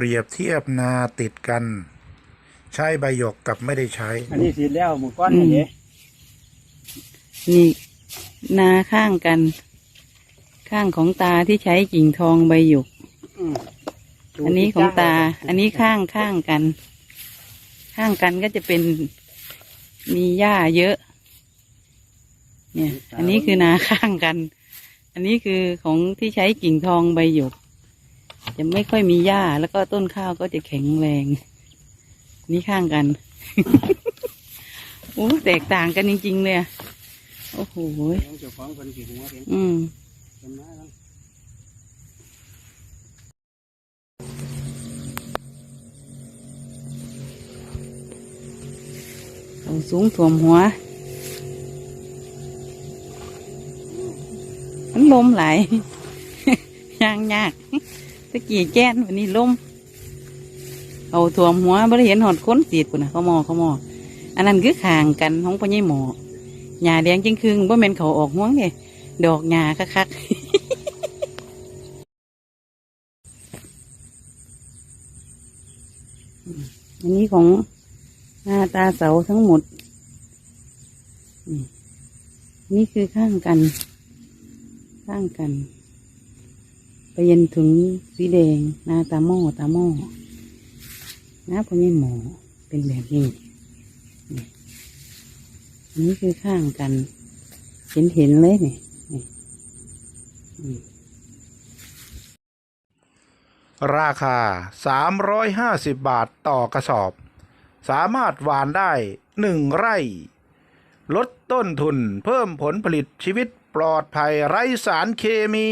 ปรียบเทียบนาติดกัน ใช้ใบหยกกับไม่ได้ใช้ อันนี้สีแล้วหมู่ก้อนอืมอันนี้นี่ นาข้างกัน ข้างของตาที่ใช้กิ่งทองใบหยก อืมดูอันนี้ของตาที่จ้อันนี้ข้างข้างกัน ข้างกันก็จะเป็นมีหญ้าเยอะ เนี่ย อันนี้คือนาข้างกัน อันนี้คือของที่ใช้กิ่งทองใบหยก จะไม่ค่อยมีหญ้าแล้วก็ต้นข้าวก็จะแข็งแรง นี่ข้างกันโอ้แตกต่างกันจริงๆเลยโอ้โหอืมสูงถ่วมหัว มันลมไหลยยางยาก ตะกี้แก้นวันนี้ลมเอาถ่วมหัวบ่ได้เห็นหอดค้นสีดปุ่นนะเขามอเขามออันนั้นคือข่างกันของพ่อใหญ่หมอหญ้าแดงจึงคืงบ่แม่นเขาออกห่วงเนี่ยดอกหญ้าคักๆอันนี้ของหน้าตาเสาทั้งหมด นี่คือข้างกัน ข้างกัน ไปยันถึงสีแดงหน้าตาหม้อตาหม้อหน้าพวกนี้หมอเป็นแบบนี้นี่อันนี้คือข้างกัน เห็นเห็นเลยนี่นี่อืมราคา 350 บาทต่อกระสอบ สามารถหวานได้ 1 ไร่ ลดต้นทุนเพิ่มผลผลิตชีวิตปลอดภัยไร้สารเคมี